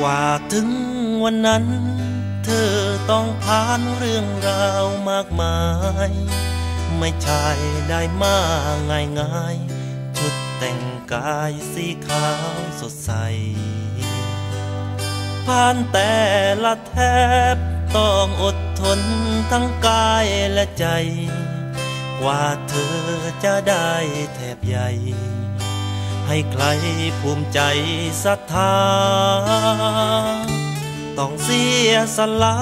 กว่าถึงวันนั้น เธอต้องผ่านเรื่องราวมากมาย ไม่ใช่ได้มาง่ายง่ายชุดแต่งกายสีขาวสดใส ผ่านแต่ละแทบต้องอดทนทั้งกายและใจ กว่าเธอจะได้แทบใหญ่ ให้ใครภูมิใจศรัทธา ต้องเสียสละ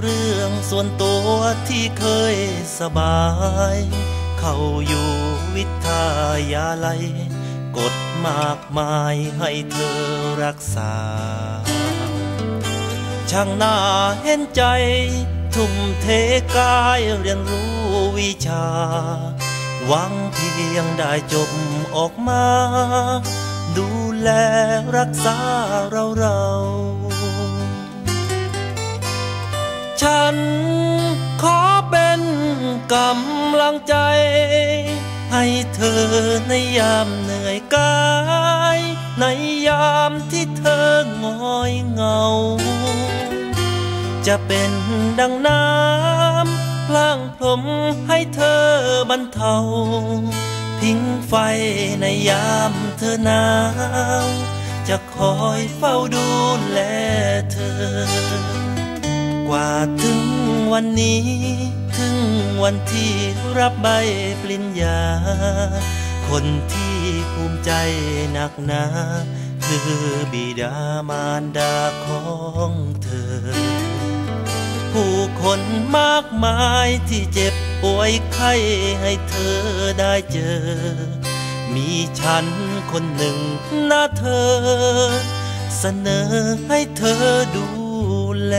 เรื่องส่วนตัวที่เคยสบาย เข้าอยู่วิทยาลัยกฎมากมายให้เธอรักษา ช่างน่าเห็นใจ ทุ่มเทกายเรียนรู้วิชา หวังเพียงได้จบออกมา ดูแลรักษาเราเรา ฉันขอเป็นกำลังใจ ให้เธอในยามเหนื่อยกาย ในยามที่เธอหงอยเหงา จะเป็นดังน้ำ พลางพรมให้เธอบรรเทา พิงไฟในยามเธอหนาว จะคอยเฝ้าดูแลเธอ กว่าถึงวันนี้ ถึงวันที่รับใบปริญญา คนที่ภูมิใจหนักหนา คือบิดามารดาของเธอ ผู้คนมากมายที่เจ็บป่วยไข้ให้เธอได้เจอ มีฉันคนหนึ่งนะเธอ เสนอให้เธอดูแล